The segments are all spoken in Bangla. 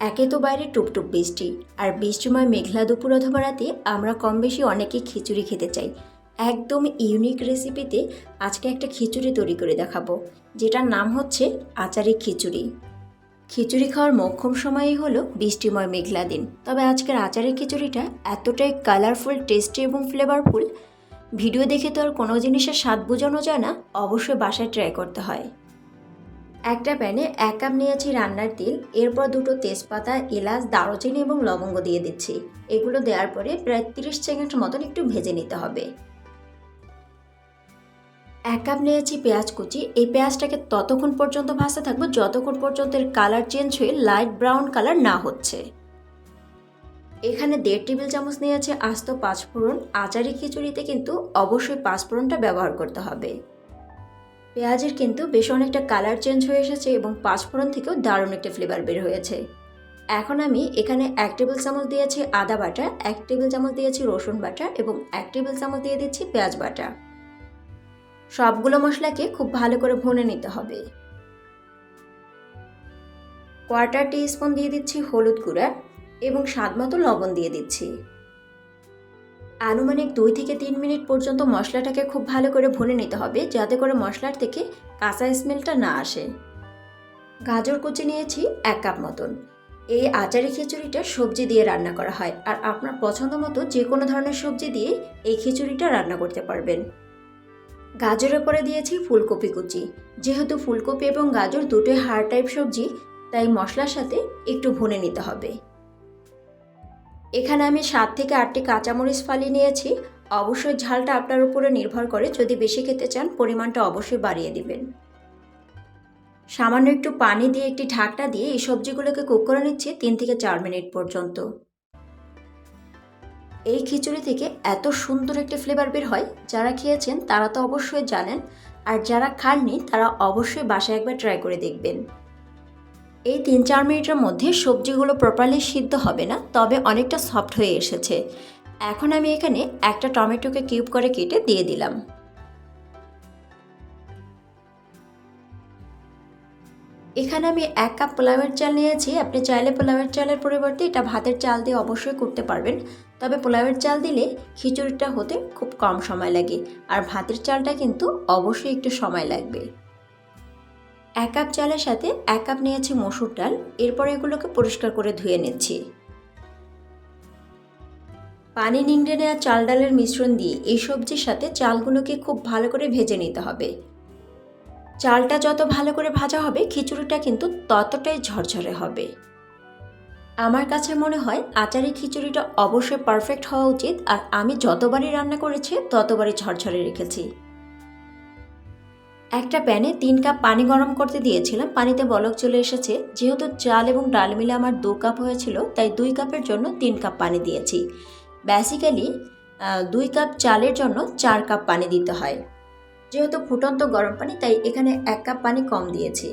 একে তো বাইরে টুপটুপ বৃষ্টি, আর বৃষ্টিময় মেঘলা দুপুর অথবা রাতে আমরা কম বেশি অনেকে খিচুড়ি খেতে চাই। একদম ইউনিক রেসিপিতে আজকে একটা খিচুড়ি তৈরি করে দেখাবো, যেটার নাম হচ্ছে আচারি খিচুড়ি। খিচুড়ি খাওয়ার মোক্ষম সময়ই হলো বৃষ্টিময় মেঘলা দিন। তবে আজকের আচারের খিচুড়িটা এতটাই কালারফুল টেস্টি এবং ফ্লেভারফুল ভিডিও দেখে তো আর কোনো জিনিসের স্বাদ বোঝানো যায় না, অবশ্যই বাসায় ট্রাই করতে হয়। একটা প্যানে এক কাপ নিয়েছি রান্নার তেল, এরপর দুটো তেজপাতা, এলাচ, দারুচিনি এবং লবঙ্গ দিয়ে দিচ্ছি। এগুলো দেওয়ার পরে প্রায় তিরিশ সেকেন্ড মতন একটু ভেজে নিতে হবে। এক কাপ নিয়েছি পেঁয়াজ কুচি। এই পেঁয়াজটাকে ততক্ষণ পর্যন্ত ভাজতে থাকব যতক্ষণ পর্যন্ত এর কালার চেঞ্জ হয়ে লাইট ব্রাউন কালার না হচ্ছে। এখানে দেড় টেবিল চামচ নিয়েছে আস্ত পাঁচফোড়ন। আচারি খিচুড়িতে কিন্তু অবশ্যই পাঁচফোড়নটা ব্যবহার করতে হবে। পেঁয়াজের কিন্তু বেশ অনেকটা কালার চেঞ্জ হয়ে এসেছে এবং পাঁচফোড়ন থেকেও দারুণ একটা ফ্লেভার বের হয়েছে। এখন আমি এখানে এক টেবিল চামচ দিয়েছি আদা বাটা, এক টেবিল চামচ দিয়েছি রসুন বাটা এবং এক টেবিল চামচ দিয়ে দিচ্ছি পেঁয়াজ বাটা। সবগুলো মশলাকে খুব ভালো করে ভুনে নিতে হবে। কোয়ার্টার টি স্পুন দিয়ে দিচ্ছি হলুদ গুঁড়া এবং স্বাদ মতো লবণ দিয়ে দিচ্ছি। আনুমানিক দুই থেকে তিন মিনিট পর্যন্ত মশলাটাকে খুব ভালো করে ভুনে নিতে হবে, যাতে করে মশলার থেকে কাঁচা স্মেলটা না আসে। গাজর কুচি নিয়েছি এক কাপ মতন। এই আচারি খিচুড়িটা সবজি দিয়ে রান্না করা হয়, আর আপনার পছন্দ মতো যে কোনো ধরনের সবজি দিয়ে এই খিচুড়িটা রান্না করতে পারবেন। গাজরের পরে দিয়েছি ফুলকপি কুচি। যেহেতু ফুলকপি এবং গাজর দুটোই হাড় টাইপ সবজি, তাই মশলার সাথে একটু ভুনে নিতে হবে। এখানে আমি সাত থেকে আটটি কাঁচামরিচ ফালি নিয়েছি। অবশ্যই ঝালটা আপনার উপরে নির্ভর করে। যদি বেশি খেতে চান, পরিমাণটা অবশ্যই বাড়িয়ে দিবেন। সামান্য একটু পানি দিয়ে একটি ঢাকনা দিয়ে এই সবজিগুলোকে কুক করে নিচ্ছি তিন থেকে চার মিনিট পর্যন্ত। এই খিচুড়ি থেকে এত সুন্দর একটি ফ্লেভার বের হয়। যারা খেয়েছেন, তারা তো অবশ্যই জানেন। আর যারা খাননি, তারা অবশ্যই বাসায় একবার ট্রাই করে দেখবেন। এই তিন চার মিনিটের মধ্যে সবজিগুলো প্রপারলি সিদ্ধ হবে না, তবে অনেকটা সফট হয়ে এসেছে। এখন আমি এখানে একটা টমেটোকে কিউব করে কেটে দিয়ে দিলাম। এখানে আমি এক কাপ পোলাওয়ের চাল নিয়েছি। আপনি চাইলে পোলাওয়ের চালের পরিবর্তে এটা ভাতের চাল দিয়ে অবশ্যই করতে পারবেন। তবে পোলাওয়ের চাল দিলে খিচুড়িটা হতে খুব কম সময় লাগে, আর ভাতের চালটা কিন্তু অবশ্যই একটু সময় লাগবে। এক কাপ চালের সাথে এক কাপ নিয়েছি মসুর ডাল, এরপর এগুলোকে পরিষ্কার করে ধুয়ে নিচ্ছি। পানি নিংড়ে নেওয়া চাল ডালের মিশ্রণ দিয়ে এই সবজির সাথে চালগুলোকে খুব ভালো করে ভেজে নিতে হবে। চালটা যত ভালো করে ভাজা হবে, খিচুড়িটা কিন্তু ততটাই ঝরঝরে হবে। আমার কাছে মনে হয় আচারি খিচুড়িটা অবশ্যই পারফেক্ট হওয়া উচিত, আর আমি যতবারই রান্না করেছি, ততবারই ঝরঝরে রেখেছি। একটা প্যানে তিন কাপ পানি গরম করতে দিয়েছিলাম। পানিতে বলক চলে এসেছে। যেহেতু চাল এবং ডাল মিলে আমার দু কাপ হয়েছিল, তাই দুই কাপের জন্য তিন কাপ পানি দিয়েছি। বেসিক্যালি দুই কাপ চালের জন্য চার কাপ পানি দিতে হয়। যেহেতু ফুটন্ত গরম পানি, তাই এখানে এক কাপ পানি কম দিয়েছি।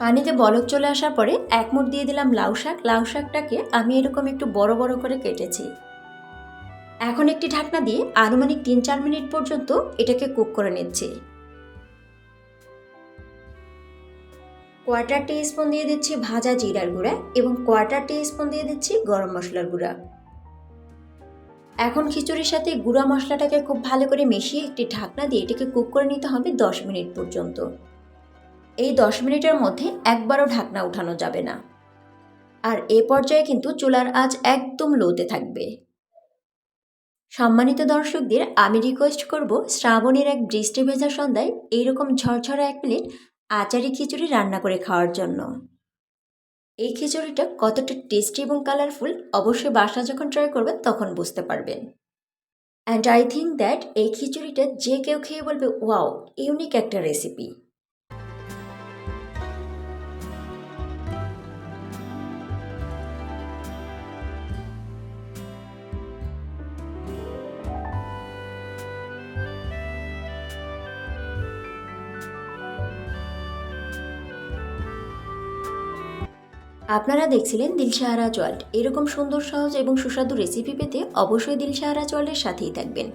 পানিতে বলক চলে আসার পরে এক মুঠ দিয়ে দিলাম লাউ শাক। লাউ শাকটাকে আমি এরকম একটু বড় বড় করে কেটেছি। এখন একটি ঢাকনা দিয়ে আনুমানিক তিন চার মিনিট পর্যন্ত এটাকে কুক করে নিচ্ছি। কোয়ার্টার টি স্পুন দিয়ে দিচ্ছি ভাজা জিরার গুঁড়া এবং কোয়ার্টার টি স্পুন দিয়ে দিচ্ছি গরম মশলার গুঁড়া। এখন খিচুড়ির সাথে গুঁড়া মশলাটাকে খুব ভালো করে মিশিয়ে একটি ঢাকনা দিয়ে এটাকে কুক করে নিতে হবে দশ মিনিট পর্যন্ত। এই দশ মিনিটের মধ্যে একবারও ঢাকনা উঠানো যাবে না। আর এ পর্যায়ে কিন্তু চুলার আঁচ একদম লোতে থাকবে। সম্মানিত দর্শকদের, আমি রিকোয়েস্ট করব শ্রাবণের এক বৃষ্টি ভেজা সন্ধ্যায় এইরকম ঝরঝরা এক প্লেট আচারি খিচুড়ি রান্না করে খাওয়ার জন্য। এই খিচুড়িটা কতটা টেস্টি এবং কালারফুল অবশ্যই বাসা যখন ট্রাই করবেন তখন বুঝতে পারবেন। অ্যান্ড আই থিঙ্ক দ্যাট এই খিচুড়িটা যে কেউ খেয়ে বলবে ওয়াও ইউনিক একটা রেসিপি আপনারা দেখছিলেন দিলশাহারা ওয়ার্ল্ড এরকম সুন্দর, সহজ এবং সুস্বাদু রেসিপি পেতে অবশ্যই দিলশাহারা ওয়ার্ল্ডের সাথেই থাকবেন।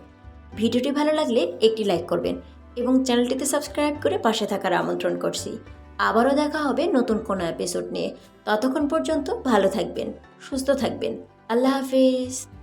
ভিডিওটি ভালো লাগলে একটি লাইক করবেন এবং চ্যানেলটিতে সাবস্ক্রাইব করে পাশে থাকার আমন্ত্রণ করছি। আবারও দেখা হবে নতুন কোনো এপিসোড নিয়ে। ততক্ষণ পর্যন্ত ভালো থাকবেন, সুস্থ থাকবেন। আল্লাহ হাফিজ।